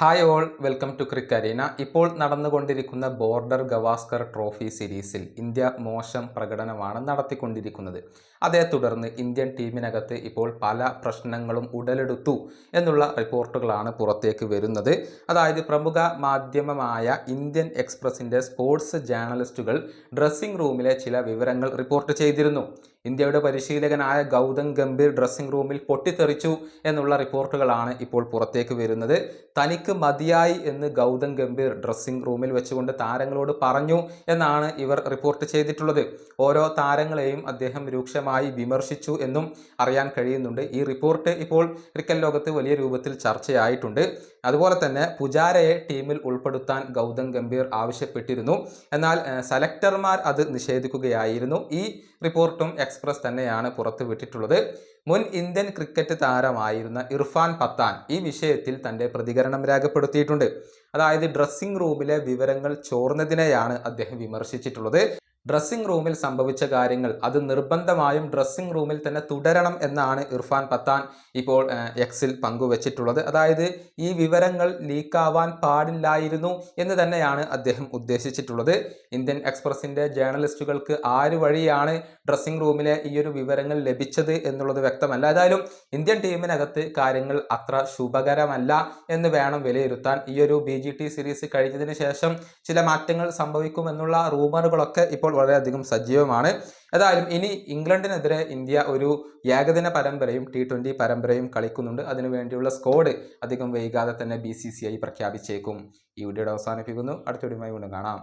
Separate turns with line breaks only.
Hi all welcome to Crick Arena. ഇപ്പോൾ നടന്നുകൊണ്ടിരിക്കുന്ന Border Gavaskar trophy സീരീസിൽ ഇന്ത്യ മോശം പ്രകടനമാണ് നടത്തിക്കൊണ്ടിരിക്കുന്നത്. അതേ തുടർന്ന് ഇന്ത്യൻ ടീമിനകത്ത് ഇപ്പോൾ പല പ്രശ്നങ്ങളും ഉടലെടുത്തു എന്നുള്ള റിപ്പോർട്ടുകളാണ് പുറത്തേക്ക് വരുന്നത്. അതായത് പ്രമുഖ മാധ്യമമായ ഇന്ത്യൻ എക്സ്പ്രസിന്റെ സ്പോർട്സ് ജേർണലിസ്റ്റുകൾ ഡ്രസ്സിംഗ് റൂമിലെ ചില വിവരങ്ങൾ റിപ്പോർട്ട് ചെയ്തിരുന്നു. ഇന്ത്യയുടെ പരിശീലകനായ ഗൗതം ഗംഭീർ ഡ്രസ്സിംഗ് റൂമിൽ പൊട്ടിത്തെറിച്ചു എന്നുള്ള റിപ്പോർട്ടുകളാണ് ഇപ്പോൾ പുറത്തേക്ക് വരുന്നത്. തനിക്ക് മതിയായി എന്ന് ഗൗതം ഗംഭീർ ഡ്രസ്സിംഗ് റൂമിൽ വെച്ചുകൊണ്ട് താരങ്ങളോട് പറഞ്ഞു എന്നാണ് ഇവർ റിപ്പോർട്ട് ചെയ്തിട്ടുള്ളത്. ഓരോ താരങ്ങളെയും അദ്ദേഹം രൂക്ഷമായി വിമർശിച്ചു എന്നും അറിയാൻ കഴിയുന്നുണ്ട്. ഈ റിപ്പോർട്ട് ഇപ്പോൾ ക്രിക്കറ്റ് ലോകത്ത് വലിയ രൂപത്തിൽ ചർച്ചയായിട്ടുണ്ട്. അതുപോലെ തന്നെ പുജാരയെ ടീമിൽ ഉൾപ്പെടുത്താൻ ഗൗതം ഗംഭീർ ആവശ്യപ്പെട്ടിരുന്നു. എന്നാൽ സെലക്ടർമാർ അത് നിഷേധിക്കുകയായിരുന്നു. ഈ റിപ്പോർട്ടും എക്സ്പ്രസ് തന്നെയാണ് പുറത്തുവിട്ടിട്ടുള്ളത് മുൻ ഇന്ത്യൻ ക്രിക്കറ്റ് താരമായിരുന്ന ഇർഫാൻ പത്താൻ ഈ വിഷയത്തിൽ തന്റെ പ്രതികരണം രേഖപ്പെടുത്തിയിട്ടുണ്ട്. അതായത് ഡ്രസ്സിംഗ് റൂമിലെ വിവരങ്ങൾ ചോർന്നതിനെയാണ് അദ്ദേഹം വിമർശിച്ചിട്ടുള്ളത്. ഡ്രസ്സിംഗ് റൂമിൽ സംഭവിച്ച കാര്യങ്ങൾ. അത് നിർബന്ധമായും ഡ്രസ്സിംഗ് റൂമിൽ തന്നെ തുടരണം എന്നാണ് ഇർഫാൻ പത്താൻ ഇപ്പോൾ എക്സിൽ പങ്കുവച്ചിട്ടുള്ളത്. അതായത് ഈ വിവരങ്ങൾ ലീക്കാവാൻ പാടില്ലായിരുന്നു എന്ന് തന്നെയാണ് അദ്ദേഹം ഉദ്ദേശിച്ചിട്ടുള്ളത്. ഇന്ത്യൻ എക്സ്പ്രസിന്റെ ജേർണലിസ്റ്റുകൾക്ക് ആര് വഴിയാണ് ഡ്രസ്സിംഗ് റൂമിലെ ഈ ഒരു വിവരങ്ങൾ ലഭിച്ചത് എന്നുള്ളത് വ്യക്തമല്ല. ഏതായാലും ഇന്ത്യൻ ടീമിനകത്ത് കാര്യങ്ങൾ അത്ര ശുഭകരമല്ല എന്ന് വേണം വിലയിരുത്താൻ. ഈ ഒരു ബി സീരീസ് കഴിഞ്ഞതിന് ശേഷം ചില മാറ്റങ്ങൾ സംഭവിക്കുമെന്നുള്ള റൂമറുകളൊക്കെ ഇപ്പോൾ വളരെയധികം സജീവമാണ്. ഏതായാലും ഇനി ഇംഗ്ലണ്ടിനെതിരെ ഇന്ത്യ ഒരു ഏകദിന പരമ്പരയും ടി ട്വന്റി പരമ്പരയും കളിക്കുന്നുണ്ട്. അതിനുവേണ്ടിയുള്ള സ്കോഡ് അധികം വൈകാതെ തന്നെ ബി സി സി ഐ പ്രഖ്യാപിച്ചേക്കും. ഈ വീഡിയോയുടെ അവസാനിപ്പിക്കുന്നു. അടുത്ത വീഡിയോയുമായി വീണ്ടും കാണാം.